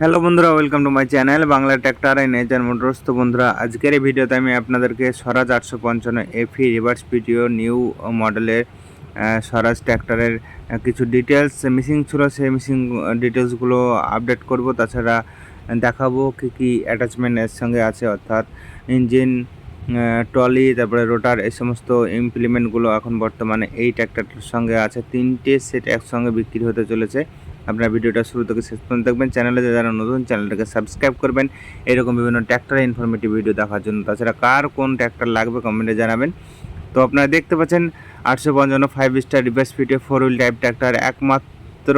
Hello বন্ধুরা welcome to my channel Bangla tractor and nature motors তো বন্ধুরা, আজকের এই ভিডিওতে আমি আপনাদেরকে স্বরাজ আটশো পঞ্চান্ন এফি রিভার্স পিটিও নিউ মডেলের স্বরাজ ট্র্যাক্টরের কিছু ডিটেলস মিসিং ছিল, সেই মিসিং ডিটেলসগুলো আপডেট করব। তাছাড়া দেখাবো কী কী অ্যাটাচমেন্ট এর সঙ্গে আছে, অর্থাৎ ইঞ্জিন ট্রলি তারপরে রোটার এই সমস্ত ইমপ্লিমেন্টগুলো এখন বর্তমানে এই ট্র্যাক্টরটার সঙ্গে আছে। তিনটে সেট একসঙ্গে বিক্রি হতে চলেছে। আপনার ভিডিওটা শুরু থেকে শেষ পর্যন্ত দেখবেন। চ্যানেলে যারা নতুন, চ্যানেলটাকে সাবস্ক্রাইব করবেন। এরকম বিভিন্ন ট্র্যাক্টর ইনফরমেটিভ ভিডিও দেখার জন্য। তাছাড়া কার কোন ট্র্যাক্টর লাগবে কমেন্টে জানাবেন। তো আপনারা দেখতে পাচ্ছেন, আটশো পঞ্চান্ন ফাইভ স্টার রিভার্স ফিটে ফোর হুইল টাইপ ট্র্যাক্টর একমাত্র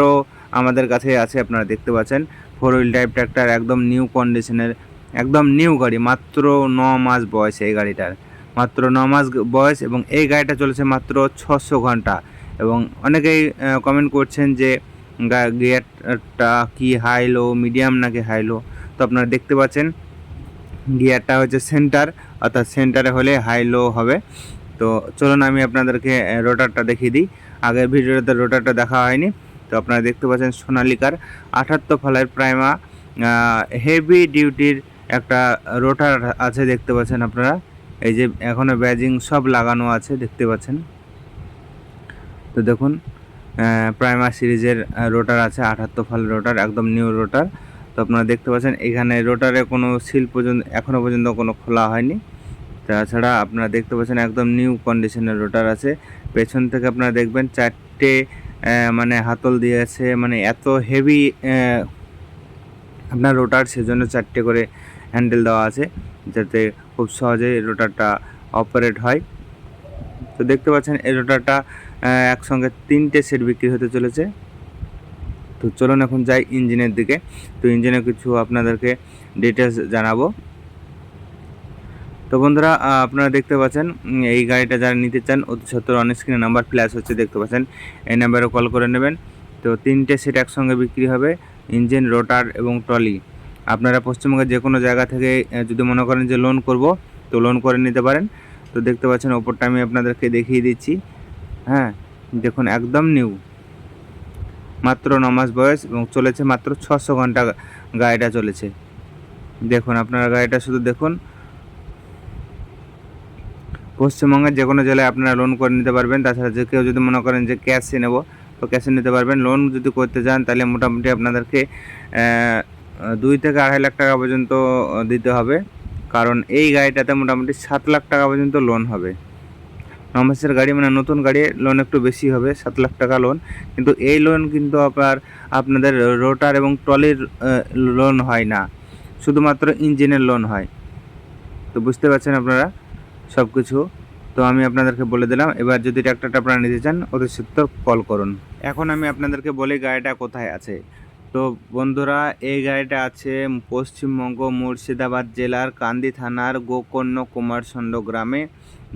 আমাদের কাছে আছে, আপনারা দেখতে পাচ্ছেন। ফোর হুইল টাইপ ট্র্যাক্টর একদম নিউ কন্ডিশনের একদম নিউ গাড়ি, মাত্র ন মাস বয়স এই গাড়িটার। মাত্র ন মাস বয়স এবং এই গাড়িটা চলেছে মাত্র ছশো ঘণ্টা। এবং অনেকেই কমেন্ট করছেন যে গিয়ারটা কি, হাই, লো, মিডিয়াম নাকি হাই, লো? তো আপনারা দেখতে পাচ্ছেন, গিয়ারটা হচ্ছে সেন্টার, অর্থাৎ সেন্টারে হলে হাই, লো হবে। তো চলুন আমি আপনাদেরকে রোটারটা দেখিয়ে দিই। আগের ভিডিওতে রোটারটা দেখা হয়নি, তো আপনারা দেখতে পাচ্ছেন সোনালিকার আঠাত্তর ফলের প্রাইমা হেভি ডিউটির একটা রোটার আছে দেখতে পাচ্ছেন আপনারা। এই যে এখনও ব্যাজিং সব লাগানো আছে, দেখতে পাচ্ছেন। তো দেখুন প্রাইমার সিরিজের রোটার আছে, আঠাত্তর ফল রোটার একদম নিউ রোটার তো আপনারা দেখতে পাচ্ছেন, এখানে রোটারে কোনো সিল পর্যন্ত এখনও পর্যন্ত কোনো খোলা হয়নি। তাছাড়া আপনারা দেখতে পাচ্ছেন, একদম নিউ কন্ডিশনের রোটার আছে। পেছন থেকে আপনারা দেখবেন, চারটে মানে হাতল দিয়েছে মানে এত হেভি আপনার রোটার সেজন্য চারটে করে হ্যান্ডেল দেওয়া আছে, যাতে খুব সহজে রোটারটা অপারেট হয়। তো দেখতে পাচ্ছেন, এই রোটারটা একসঙ্গে তিনটে সেট বিক্রি হতে চলেছে। তো চলুন এখন যাই ইঞ্জিনের দিকে। তো ইঞ্জিনের কিছু আপনাদেরকে ডিটেলস জানাব। তো বন্ধুরা আপনারা দেখতে পাচ্ছেন এই গাড়িটা যারা নিতে চান অতি সত্তর অন স্ক্রিনে নাম্বার প্লাস হচ্ছে, দেখতে পাচ্ছেন। এই নাম্বারে কল করে নেবেন। তো তিনটে সেট একসঙ্গে বিক্রি হবে ইঞ্জিন রোটার এবং ট্রলি আপনারা পশ্চিমবঙ্গের যে কোনো জায়গা থেকে যদি মনে করেন যে লোন করব, তো লোন করে নিতে পারেন। তো দেখতে পাচ্ছেন, ওপরটা আমি আপনাদেরকে দেখিয়ে দিচ্ছি। হ্যাঁ দেখুন, একদম নিউ মাত্র ন মাস বয়স এবং চলেছে মাত্র ছশো ঘণ্টা গাড়িটা চলেছে। দেখুন, আপনারা গাড়িটা শুধু দেখুন। পশ্চিমবঙ্গের যে কোনো জেলায় আপনারা লোন করে নিতে পারবেন। তাছাড়া যে কেউ যদি মনে করেন যে ক্যাশে নেব, তো ক্যাশে নিতে পারবেন। লোন যদি করতে চান, তাহলে মোটামুটি আপনাদেরকে দুই থেকে আড়াই লাখ টাকা পর্যন্ত দিতে হবে। কারণ এই গাড়িটাতে মোটামুটি সাত লাখ টাকা পর্যন্ত লোন হবে। নমাসের গাড়ি মানে নতুন গাড়ি লোন একটু বেশি হবে, সাত লাখ টাকা লোন কিন্তু এই লোন কিন্তু আপনার, আপনাদের রোটার এবং ট্রলির লোন হয় না। শুধুমাত্র ইঞ্জিনের লোন হয়। তো বুঝতে পারছেন আপনারা সব কিছু তো আমি আপনাদেরকে বলে দিলাম, এবার যদি ট্র্যাক্টরটা আপনারা নিতে চান অতি সত্তর কল করুন। এখন আমি আপনাদেরকে বলি গাড়িটা কোথায় আছে। তো বন্ধুরা, এই গাড়িটা আছে পশ্চিমবঙ্গ মুর্শিদাবাদ জেলার কান্দি থানার গোকর্ণ কুমারচন্দ গ্রামে,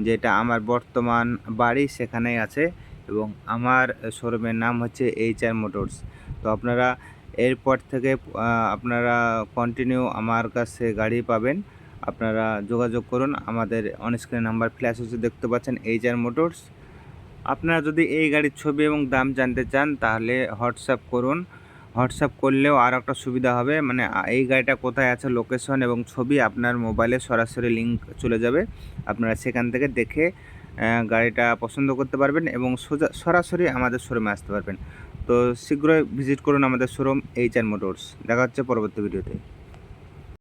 যেটা আমার বর্তমান বাড়ি সেখানেই আছে এবং আমার শোরুমের নাম হচ্ছে এইচ আর মোটরস। তো আপনারা এরপর থেকে আপনারা কন্টিনিউ আমার কাছে গাড়ি পাবেন। আপনারা যোগাযোগ করুন, আমাদের অনস্ক্রিন নাম্বার ফ্ল্যাশ হচ্ছে, দেখতে পাচ্ছেন এইচ আর মোটরস। আপনারা যদি এই গাড়ির ছবি এবং দাম জানতে চান, তাহলে হোয়াটসঅ্যাপ করুন। হোয়াটসঅ্যাপ করলেও আর একটা সুবিধা হবে। মানে এই গাড়িটা কোথায় আছে লোকেশন এবং ছবি আপনার মোবাইলে সরাসরি লিঙ্ক চলে যাবে। আপনারা সেখান থেকে দেখে গাড়িটা পছন্দ করতে পারবেন এবং সোজা, সরাসরি আমাদের শোরুমে আসতে পারবেন। তো শীঘ্রই ভিজিট করুন আমাদের শোরুম এইচ আর মোটরস দেখা হচ্ছে পরবর্তী ভিডিওতে